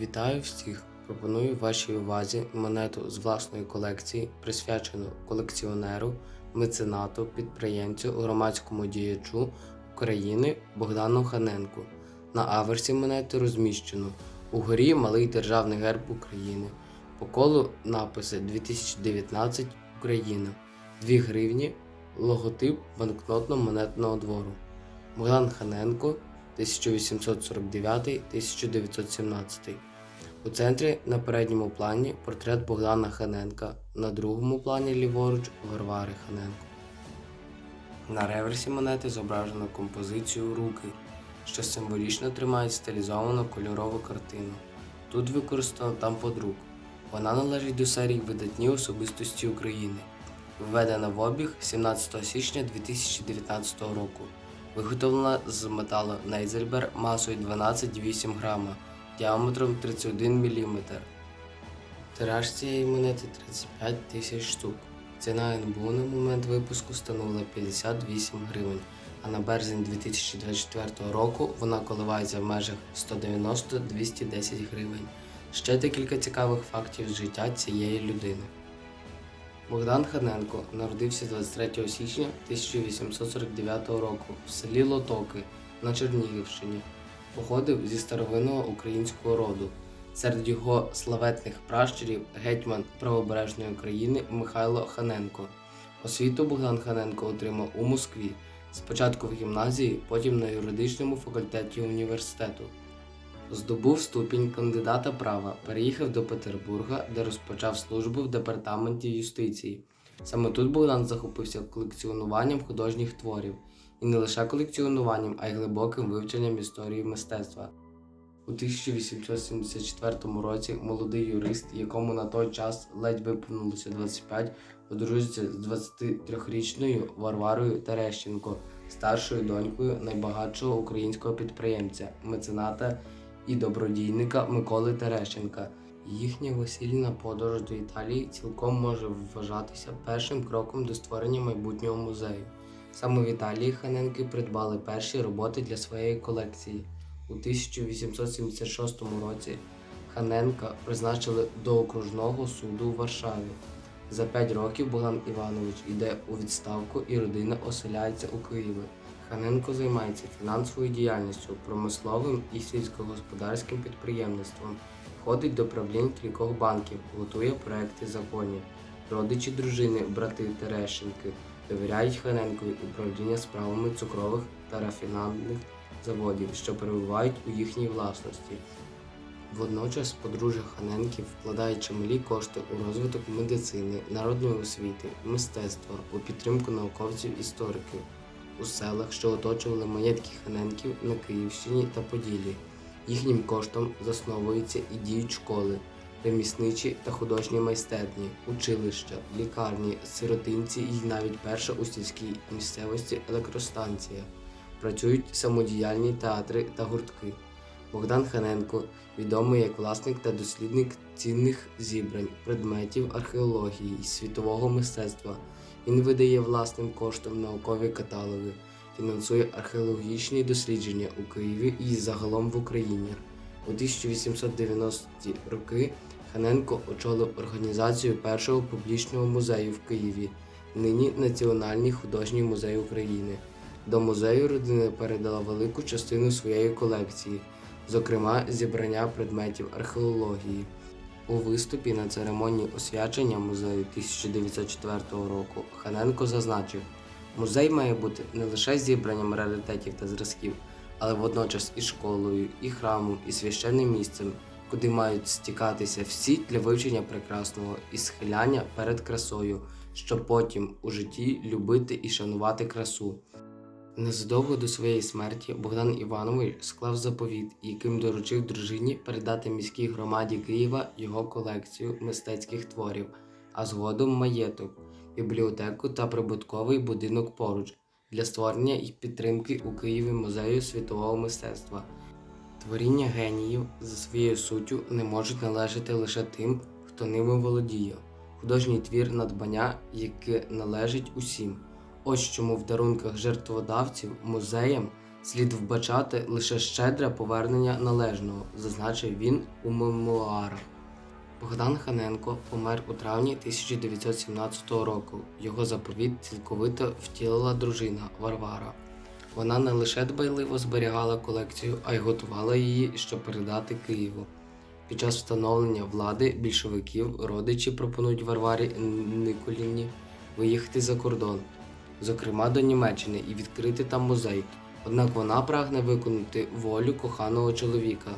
Вітаю всіх! Пропоную вашій увазі монету з власної колекції, присвячену колекціонеру, меценату, підприємцю, громадському діячу України Богдану Ханенку. На аверсі монети розміщено угорі малий державний герб України. По колу написи 2019 Україна, 2 гривні, логотип банкнотно-монетного двору. Богдан Ханенко 1849-1917. У центрі на передньому плані портрет Богдана Ханенка, на другому плані ліворуч Варвари Ханенко. На реверсі монети зображено композицію руки, що символічно тримають стилізовану кольорову картину. Тут використано тамподрук. Вона належить до серії видатні особистості України. Введена в обіг 17 січня 2019 року. Виготовлена з металу Нейзельбер масою 12,8 грама, діаметром 31 мм. Тираж цієї монети 35 тисяч штук. Ціна НБУ на момент випуску становила 58 гривень, а на березень 2024 року вона коливається в межах 190-210 гривень. Ще декілька цікавих фактів з життя цієї людини. Богдан Ханенко народився 23 січня 1849 року в селі Лотоки на Чернігівщині. Походив зі старовинного українського роду. Серед його славетних пращурів гетьман правобережної України Михайло Ханенко. Освіту Богдан Ханенко отримав у Москві, спочатку в гімназії, потім на юридичному факультеті університету. Здобув ступінь кандидата права, переїхав до Петербурга, де розпочав службу в департаменті юстиції. Саме тут Богдан захопився колекціонуванням художніх творів, і не лише колекціонуванням, а й глибоким вивченням історії мистецтва. У 1874 році молодий юрист, якому на той час ледь виповнилося 25, одружиться з 23-річною Варварою Терещенко, старшою донькою найбагатшого українського підприємця, мецената і добродійника Миколи Терещенка. Їхня весільна подорож до Італії цілком може вважатися першим кроком до створення майбутнього музею. Саме в Італії Ханенки придбали перші роботи для своєї колекції. У 1876 році Ханенка призначили до окружного суду у Варшаві. За п'ять років Богдан Іванович йде у відставку і родина оселяється у Києві. Ханенко займається фінансовою діяльністю, промисловим і сільськогосподарським підприємництвом, входить до правлінь кількох банків, готує проекти законів. Родичі дружини, брати Терещенки, довіряють Ханенкові управління справами цукрових та рафінадних заводів, що перебувають у їхній власності. Водночас подружжя Ханенків вкладає чималі кошти у розвиток медицини, народної освіти, мистецтва, у підтримку науковців-істориків у селах, що оточували маєтки Ханенків на Київщині та Поділлі. Їхнім коштом засновуються і діють школи, ремісничі та художні майстерні, училища, лікарні, сиротинці і навіть перша у сільській місцевості електростанція. Працюють самодіяльні театри та гуртки. Богдан Ханенко відомий як власник та дослідник цінних зібрань, предметів археології і світового мистецтва. Він видає власним коштом наукові каталоги, фінансує археологічні дослідження у Києві і загалом в Україні. У 1890-ті роки Ханенко очолив організацію першого публічного музею в Києві, нині Національний художній музей України. До музею родина передала велику частину своєї колекції, зокрема зібрання предметів археології. У виступі на церемонії освячення музею 1904 року Ханенко зазначив, музей має бути не лише зібранням раритетів та зразків, але водночас і школою, і храмом, і священним місцем, куди мають стікатися всі для вивчення прекрасного і схиляння перед красою, щоб потім у житті любити і шанувати красу. Незадовго до своєї смерті Богдан Іванович склав заповіт, яким доручив дружині передати міській громаді Києва його колекцію мистецьких творів, а згодом маєток, бібліотеку та прибутковий будинок поруч для створення і підтримки у Києві музею світового мистецтва. Творіння геніїв за своєю суттю не можуть належати лише тим, хто ними володіє. Художній твір надбання, яке належить усім. Ось чому в дарунках жертводавців музеям слід вбачати лише щедре повернення належного, зазначив він у мемуарах. Богдан Ханенко помер у травні 1917 року. Його заповіт цілковито втілила дружина Варвара. Вона не лише дбайливо зберігала колекцію, а й готувала її, щоб передати Києву. Під час встановлення влади більшовиків родичі пропонують Варварі Николіні виїхати за кордон, зокрема до Німеччини, і відкрити там музей. Однак вона прагне виконати волю коханого чоловіка,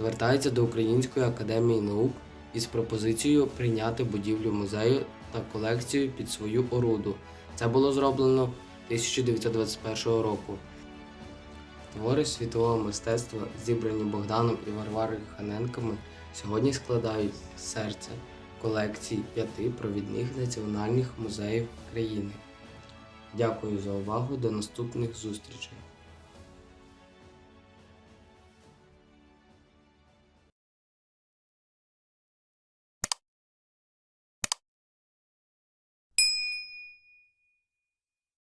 звертається до Української академії наук із пропозицією прийняти будівлю музею та колекцію під свою оруду. Це було зроблено 1921 року. Твори світового мистецтва, зібрані Богданом і Варварою Ханенками, сьогодні складають серце колекції п'яти провідних національних музеїв країни. Дякую за увагу. До наступних зустрічей!